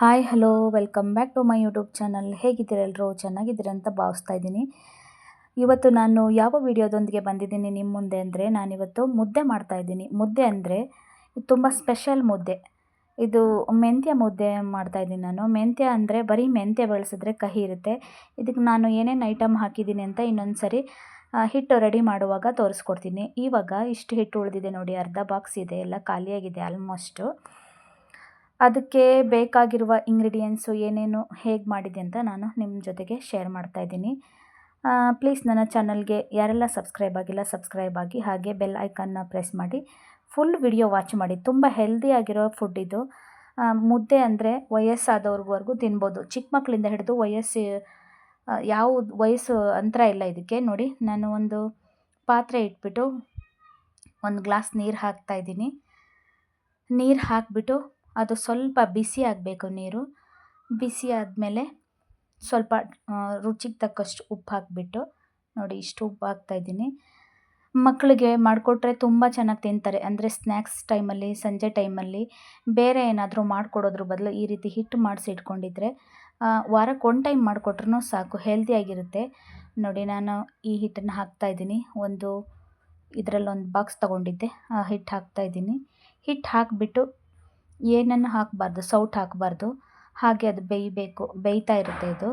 Hi hello welcome back to my YouTube channel ಹೇಗಿದ್ದೀರ ಎಲ್ಲರೂ ಚೆನ್ನಾಗಿದ್ದೀರಾ ಅಂತ ಭಾವಿಸ್ತಾ ಇದ್ದೀನಿ. ಇವತ್ತು ನಾನು ಯಾವ ವಿಡಿಯೋದೊಂದಿಗೆ ಬಂದಿದ್ದೀನಿ ನಿಮ್ಮ ಮುಂದೆ ಅಂದರೆ ನಾನಿವತ್ತು ಮುದ್ದೆ ಮಾಡ್ತಾ ಇದ್ದೀನಿ. ಮುದ್ದೆ ಅಂದರೆ ತುಂಬ ಸ್ಪೆಷಲ್ ಮುದ್ದೆ. ಇದು ಮೆಂತ್ಯ ಮುದ್ದೆ ಮಾಡ್ತಾ ಇದ್ದೀನಿ ನಾನು. ಮೆಂತ್ಯ ಅಂದರೆ ಬರೀ ಮೆಂತ್ಯ ಬಳಸಿದ್ರೆ ಕಹಿ ಇರುತ್ತೆ. ಇದಕ್ಕೆ ನಾನು ಏನೇನು ಐಟಮ್ ಹಾಕಿದ್ದೀನಿ ಅಂತ ಇನ್ನೊಂದು ಸರಿ ಹಿಟ್ಟು ರೆಡಿ ಮಾಡುವಾಗ ತೋರಿಸ್ಕೊಡ್ತೀನಿ. ಇವಾಗ ಇಷ್ಟು ಹಿಟ್ಟು ಉಳಿದಿದೆ ನೋಡಿ, ಅರ್ಧ ಬಾಕ್ಸ್ ಇದೆ, ಎಲ್ಲ ಖಾಲಿಯಾಗಿದೆ ಆಲ್ಮೋಸ್ಟು ಅದಕ್ಕೆ ಬೇಕಾಗಿರುವ ಇಂಗ್ರೀಡಿಯೆಂಟ್ಸು ಏನೇನು ಹೇಗೆ ಮಾಡಿದೆ ಅಂತ ನಾನು ನಿಮ್ಮ ಜೊತೆಗೆ ಶೇರ್ ಮಾಡ್ತಾ ಇದ್ದೀನಿ. ಪ್ಲೀಸ್ ನನ್ನ ಚಾನಲ್ಗೆ ಯಾರೆಲ್ಲ ಸಬ್ಸ್ಕ್ರೈಬ್ ಆಗಿಲ್ಲ ಸಬ್ಸ್ಕ್ರೈಬ್ ಆಗಿ ಹಾಗೆ ಬೆಲ್ ಐಕನ್ನ ಪ್ರೆಸ್ ಮಾಡಿ. ಫುಲ್ ವಿಡಿಯೋ ವಾಚ್ ಮಾಡಿ. ತುಂಬ ಹೆಲ್ದಿಯಾಗಿರೋ ಫುಡ್ ಇದು. ಮುದ್ದೆ ಅಂದರೆ ವಯಸ್ಸಾದವ್ರಿವರೆಗೂ ತಿನ್ಬೋದು. ಚಿಕ್ಕ ಮಕ್ಕಳಿಂದ ಹಿಡಿದು ವಯಸ್ಸು ಯಾವ ವಯಸ್ಸು ಅಂತರ ಇಲ್ಲ ಇದಕ್ಕೆ. ನೋಡಿ, ನಾನು ಒಂದು ಪಾತ್ರೆ ಇಟ್ಬಿಟ್ಟು ಒಂದು ಗ್ಲಾಸ್ ನೀರು ಹಾಕ್ತಾ ಇದ್ದೀನಿ. ನೀರು ಹಾಕಿಬಿಟ್ಟು ಅದು ಸ್ವಲ್ಪ ಬಿಸಿ ಆಗಬೇಕು ನೀರು. ಬಿಸಿ ಆದಮೇಲೆ ಸ್ವಲ್ಪ ರುಚಿಗೆ ತಕ್ಕಷ್ಟು ಉಪ್ಪು ಹಾಕಿಬಿಟ್ಟು, ನೋಡಿ ಇಷ್ಟು ಉಪ್ಪು ಹಾಕ್ತಾಯಿದ್ದೀನಿ ಮಕ್ಕಳಿಗೆ ಮಾಡಿಕೊಟ್ರೆ ತುಂಬ ಚೆನ್ನಾಗಿ ತಿಂತಾರೆ. ಅಂದರೆ ಸ್ನ್ಯಾಕ್ಸ್ ಟೈಮಲ್ಲಿ, ಸಂಜೆ ಟೈಮಲ್ಲಿ ಬೇರೆ ಏನಾದರೂ ಮಾಡಿಕೊಡೋದ್ರ ಬದಲು ಈ ರೀತಿ ಹಿಟ್ಟು ಮಾಡಿಸಿ ಇಟ್ಕೊಂಡಿದ್ರೆ ವಾರಕ್ಕೆ ಒನ್ ಟೈಮ್ ಮಾಡಿಕೊಟ್ರೂ ಸಾಕು ಹೆಲ್ದಿಯಾಗಿರುತ್ತೆ ನೋಡಿ ನಾನು ಈ ಹಿಟ್ಟನ್ನು ಹಾಕ್ತಾಯಿದ್ದೀನಿ ಒಂದು ಇದರಲ್ಲೊಂದು ಬಾಕ್ಸ್ ತೊಗೊಂಡಿದ್ದೆ, ಆ ಹಿಟ್ಟು ಹಾಕ್ತಾಯಿದ್ದೀನಿ ಹಿಟ್ಟು ಹಾಕಿಬಿಟ್ಟು ಏನನ್ನು ಹಾಕಬಾರ್ದು? ಸೌಟ್ ಹಾಕಬಾರ್ದು. ಹಾಗೆ ಅದು ಬೇಯಬೇಕು. ಬೇಯ್ತಾ ಇರುತ್ತೆ ಇದು.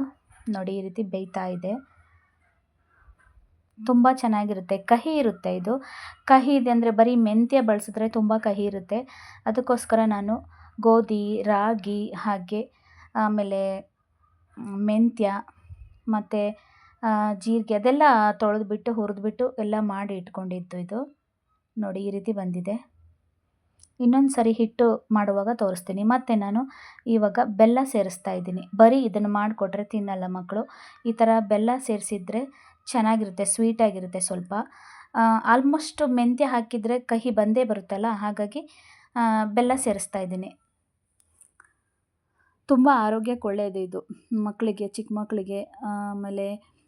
ನೋಡಿ, ಈ ರೀತಿ ಬೇಯ್ತಾ ಇದೆ. ತುಂಬ ಚೆನ್ನಾಗಿರುತ್ತೆ. ಕಹಿ ಇರುತ್ತೆ ಇದು. ಕಹಿ ಇದೆ ಅಂದರೆ ಬರೀ ಮೆಂತ್ಯ ಬಳಸಿದ್ರೆ ತುಂಬ ಕಹಿ ಇರುತ್ತೆ. ಅದಕ್ಕೋಸ್ಕರ ನಾನು ಗೋಧಿ, ರಾಗಿ, ಹಾಗೆ, ಆಮೇಲೆ ಮೆಂತ್ಯ ಮತ್ತು ಜೀರಿಗೆ ಅದೆಲ್ಲ ತೊಳೆದ್ಬಿಟ್ಟು, ಹುರಿದ್ಬಿಟ್ಟು ಎಲ್ಲ ಮಾಡಿ ಇಟ್ಕೊಂಡಿದ್ದು ಇದು. ನೋಡಿ, ಈ ರೀತಿ ಬಂದಿದೆ. ಇನ್ನೊಂದು ಸರಿ ಹಿಟ್ಟು ಮಾಡುವಾಗ ತೋರಿಸ್ತೀನಿ. ಮತ್ತು ನಾನು ಇವಾಗ ಬೆಲ್ಲ ಸೇರಿಸ್ತಾ ಇದ್ದೀನಿ. ಬರೀ ಇದನ್ನು ಮಾಡಿಕೊಟ್ರೆ ತಿನ್ನಲ್ಲ ಮಕ್ಕಳು. ಈ ಥರ ಬೆಲ್ಲ ಸೇರಿಸಿದ್ರೆ ಚೆನ್ನಾಗಿರುತ್ತೆ, ಸ್ವೀಟಾಗಿರುತ್ತೆ ಸ್ವಲ್ಪ. ಆಲ್ಮೋಸ್ಟ್ ಮೆಂತ್ಯ ಹಾಕಿದರೆ ಕಹಿ ಬಂದೇ ಬರುತ್ತಲ್ಲ, ಹಾಗಾಗಿ ಬೆಲ್ಲ ಸೇರಿಸ್ತಾ ಇದ್ದೀನಿ. ತುಂಬ ಆರೋಗ್ಯಕ್ಕೆ ಒಳ್ಳೆಯದು ಇದು. ಮಕ್ಕಳಿಗೆ, ಚಿಕ್ಕ ಮಕ್ಕಳಿಗೆ, ಆಮೇಲೆ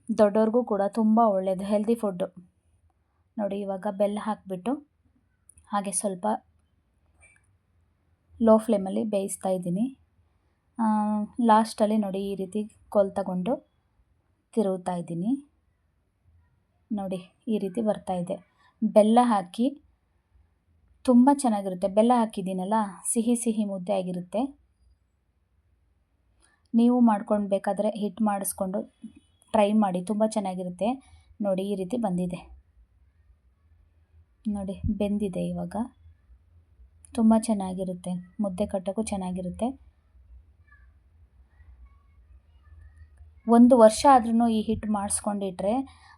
ದೊಡ್ಡವ್ರಿಗೂ ಕೂಡ ತುಂಬ ಒಳ್ಳೆಯದು ಹೆಲ್ದಿ ಫುಡ್ಡು ನೋಡಿ, ಇವಾಗ ಬೆಲ್ಲ ಹಾಕಿಬಿಟ್ಟು ಹಾಗೆ ಸ್ವಲ್ಪ ಲೋ ಫ್ಲೇಮಲ್ಲಿ ಬೇಯಿಸ್ತಾ ಇದ್ದೀನಿ. ಲಾಸ್ಟಲ್ಲಿ ನೋಡಿ ಈ ರೀತಿ ಕೋಲ್ ತಗೊಂಡು ತಿರುಗ್ತಾ ಇದ್ದೀನಿ. ನೋಡಿ ಈ ರೀತಿ ಬರ್ತಾ ಇದೆ. ಬೆಲ್ಲ ಹಾಕಿ ತುಂಬ ಚೆನ್ನಾಗಿರುತ್ತೆ. ಬೆಲ್ಲ ಹಾಕಿದ್ದೀನಲ್ಲ, ಸಿಹಿ ಸಿಹಿ ಮುದ್ದೆ ಆಗಿರುತ್ತೆ. ನೀವು ಮಾಡ್ಕೊಂಡು ಬೇಕಾದರೆ ಹಿಟ್ಟು ಮಾಡಿಸ್ಕೊಂಡು ಟ್ರೈ ಮಾಡಿ, ತುಂಬ ಚೆನ್ನಾಗಿರುತ್ತೆ. ನೋಡಿ ಈ ರೀತಿ ಬಂದಿದೆ. ನೋಡಿ, ಬೆಂದಿದೆ ಇವಾಗ. ತುಂಬ ಚೆನ್ನಾಗಿರುತ್ತೆ. ಮುದ್ದೆ ಕಟ್ಟೋಕ್ಕೂ ಚೆನ್ನಾಗಿರುತ್ತೆ. ಒಂದು ವರ್ಷ ಆದ್ರೂ ಈ ಹಿಟ್ಟು ಮಾಡಿಸ್ಕೊಂಡಿಟ್ರೆ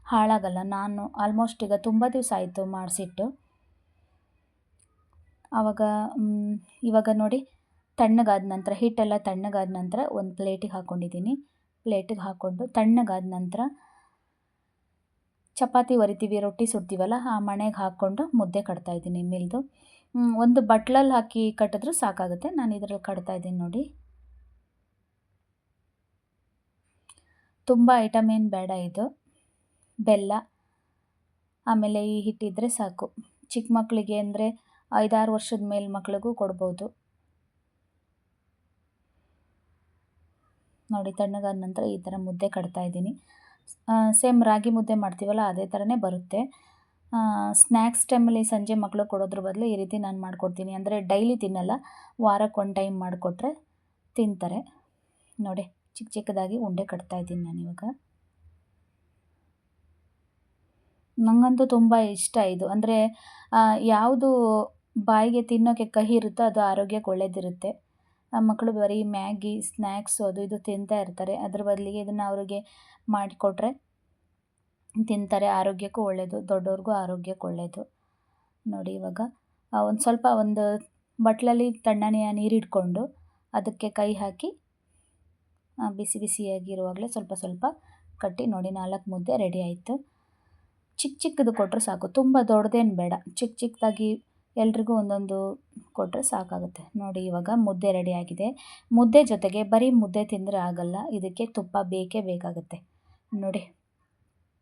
ಹಾಳಾಗಲ್ಲ. ನಾನು ಆಲ್ಮೋಸ್ಟ್ ಈಗ ತುಂಬ ದಿವಸ ಆಯಿತು ಮಾಡಿಸಿಟ್ಟು. ಆವಾಗ ಇವಾಗ ನೋಡಿ, ತಣ್ಣಗಾದ ನಂತರ ಹಿಟ್ಟೆಲ್ಲ ತಣ್ಣಗಾದ ನಂತರ ಒಂದು ಪ್ಲೇಟಿಗೆ ಹಾಕ್ಕೊಂಡಿದ್ದೀನಿ ಪ್ಲೇಟಿಗೆ ಹಾಕ್ಕೊಂಡು ತಣ್ಣಗಾದ ನಂತರ ಚಪಾತಿ ಒರಿತೀವಿ, ರೊಟ್ಟಿ ಸುಡ್ತೀವಲ್ಲ ಆ ಮಣೆಗೆ ಹಾಕ್ಕೊಂಡು ಮುದ್ದೆ ಕಟ್ತಾ ಇದ್ದೀನಿ, ಮಿಲ್ದು. ಒಂದು ಬಟ್ಲಲ್ಲಿ ಹಾಕಿ ಕಟ್ಟಿದ್ರೂ ಸಾಕಾಗುತ್ತೆ. ನಾನು ಇದರಲ್ಲಿ ಕಟ್ತಾ ಇದ್ದೀನಿ ನೋಡಿ. ತುಂಬ ಐಟಮ್ ಏನು ಬೇಡ ಇದು. ಬೆಲ್ಲ. ಆಮೇಲೆ ಈ ಹಿಟ್ಟಿದ್ರೆ ಸಾಕು. ಚಿಕ್ಕ ಮಕ್ಕಳಿಗೆ ಅಂದರೆ ಐದಾರು ವರ್ಷದ ಮೇಲ್ ಮಕ್ಳಿಗೂ ಕೊಡ್ಬೋದು. ನೋಡಿ, ತಣ್ಣಗಾದ ನಂತರ ಈ ಥರ ಮುದ್ದೆ ಕಟ್ತಾ ಇದ್ದೀನಿ. ಸೇಮ್ ರಾಗಿ ಮುದ್ದೆ ಮಾಡ್ತೀವಲ್ಲ, ಅದೇ ಥರನೇ ಬರುತ್ತೆ. ಸ್ನ್ಯಾಕ್ಸ್ ಟೈಮಲ್ಲಿ ಸಂಜೆ ಮಕ್ಕಳು ಕೊಡೋದ್ರ ಬದಲು ಈ ರೀತಿ ನಾನು ಮಾಡಿಕೊಡ್ತೀನಿ. ಅಂದರೆ ಡೈಲಿ ತಿನ್ನಲ್ಲ ವಾರಕ್ಕೆ ಒನ್ ಟೈಮ್ ಮಾಡಿಕೊಟ್ರೆ ತಿಂತಾರೆ. ನೋಡಿ ಚಿಕ್ಕ ಚಿಕ್ಕದಾಗಿ ಉಂಡೆ ಕಟ್ತಾ ಇದ್ದೀನಿ ನಾನು ಇವಾಗ. ನನಗಂತೂ ತುಂಬ ಇಷ್ಟ ಇದು. ಅಂದರೆ ಯಾವುದು ಬಾಯಿಗೆ ತಿನ್ನೋಕ್ಕೆ ಕಹಿ ಇರುತ್ತೋ ಅದು ಆರೋಗ್ಯಕ್ಕೆ ಒಳ್ಳೇದಿರುತ್ತೆ. ಮಕ್ಕಳು ಬರೀ ಮ್ಯಾಗಿ ಸ್ನ್ಯಾಕ್ಸು ಅದು ಇದು ತಿಂತಾ ಇರ್ತಾರೆ. ಅದ್ರ ಬದಲಿಗೆ ಇದನ್ನು ಅವರಿಗೆ ಮಾಡಿಕೊಟ್ರೆ ತಿಂತಾರೆ ಆರೋಗ್ಯಕ್ಕೂ ಒಳ್ಳೆಯದು ದೊಡ್ಡವ್ರಿಗೂ ಆರೋಗ್ಯಕ್ಕೆ ಒಳ್ಳೆಯದು ನೋಡಿ ಇವಾಗ ಒಂದು ಸ್ವಲ್ಪ ಒಂದು ಬಟ್ಲಲ್ಲಿ ತಣ್ಣನೆಯ ನೀರಿಟ್ಕೊಂಡು ಅದಕ್ಕೆ ಕೈ ಹಾಕಿ ಬಿಸಿ ಬಿಸಿಯಾಗಿರುವಾಗಲೇ ಸ್ವಲ್ಪ ಸ್ವಲ್ಪ ಕಟ್ಟಿ ನೋಡಿ ನಾಲ್ಕು ಮುದ್ದೆ ರೆಡಿ ಆಯಿತು. ಚಿಕ್ಕ ಚಿಕ್ಕದು ಕೊಟ್ಟರೆ ಸಾಕು, ತುಂಬ ದೊಡ್ಡದೇನು ಬೇಡ ಚಿಕ್ಕ ಚಿಕ್ಕದಾಗಿ ಎಲ್ರಿಗೂ ಒಂದೊಂದು ಕೊಟ್ಟರೆ ಸಾಕಾಗುತ್ತೆ. ನೋಡಿ ಇವಾಗ ಮುದ್ದೆ ರೆಡಿ ಆಗಿದೆ. ಮುದ್ದೆ ಜೊತೆಗೆ ಬರೀ ಮುದ್ದೆ ತಿಂದರೆ ಆಗಲ್ಲ, ಇದಕ್ಕೆ ತುಪ್ಪ ಬೇಕೇ ಬೇಕಾಗುತ್ತೆ. ನೋಡಿ.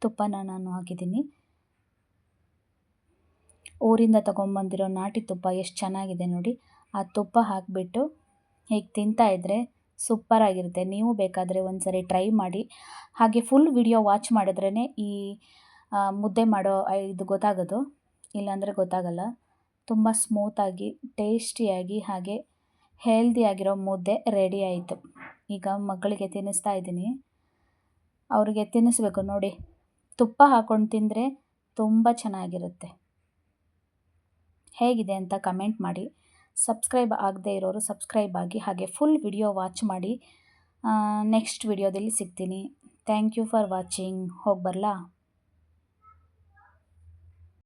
ತುಪ್ಪನ ನಾನು ಹಾಕಿದ್ದೀನಿ. ಊರಿಂದ ತೊಗೊಂಬಂದಿರೋ ನಾಟಿ ತುಪ್ಪ ಎಷ್ಟು ಚೆನ್ನಾಗಿದೆ ನೋಡಿ. ಆ ತುಪ್ಪ ಹಾಕಿಬಿಟ್ಟು ಹೀಗೆ ತಿಂತಾ ಇದ್ದರೆ ಸೂಪರಾಗಿರುತ್ತೆ ನೀವು ಬೇಕಾದರೆ ಒಂದು ಸರಿ ಟ್ರೈ ಮಾಡಿ. ಹಾಗೆ ಫುಲ್ ವಿಡಿಯೋ ವಾಚ್ ಮಾಡಿದ್ರೇ ಈ ಮುದ್ದೆ ಮಾಡೋ ಇದು ಗೊತ್ತಾಗೋದು? ಇಲ್ಲಾಂದರೆ ಗೊತ್ತಾಗಲ್ಲ. ತುಂಬ ಸ್ಮೂತಾಗಿ ಟೇಸ್ಟಿಯಾಗಿ ಹಾಗೆ ಹೆಲ್ದಿಯಾಗಿರೋ ಮುದ್ದೆ ರೆಡಿ ಆಯಿತು. ಈಗ ಮಕ್ಕಳಿಗೆ ತಿನ್ನಿಸ್ತಾ ಇದ್ದೀನಿ. ಅವರಿಗೆ ತಿನ್ನಿಸ್ಬೇಕು ನೋಡಿ. ತುಪ್ಪ ಹಾಕ್ಕೊಂಡು ತಿಂದರೆ ತುಂಬ ಚೆನ್ನಾಗಿರುತ್ತೆ. ಹೇಗಿದೆ ಅಂತ ಕಮೆಂಟ್ ಮಾಡಿ. ಸಬ್ಸ್ಕ್ರೈಬ್ ಆಗದೇ ಇರೋರು ಸಬ್ಸ್ಕ್ರೈಬ್ ಆಗಿ ಹಾಗೆ ಫುಲ್ ವಿಡಿಯೋ ವಾಚ್ ಮಾಡಿ. ನೆಕ್ಸ್ಟ್ ವಿಡಿಯೋದಲ್ಲಿ ಸಿಗ್ತೀನಿ. ಥ್ಯಾಂಕ್ ಯು ಫಾರ್ ವಾಚಿಂಗ್ ಹೋಗಿ ಬರಲಾ?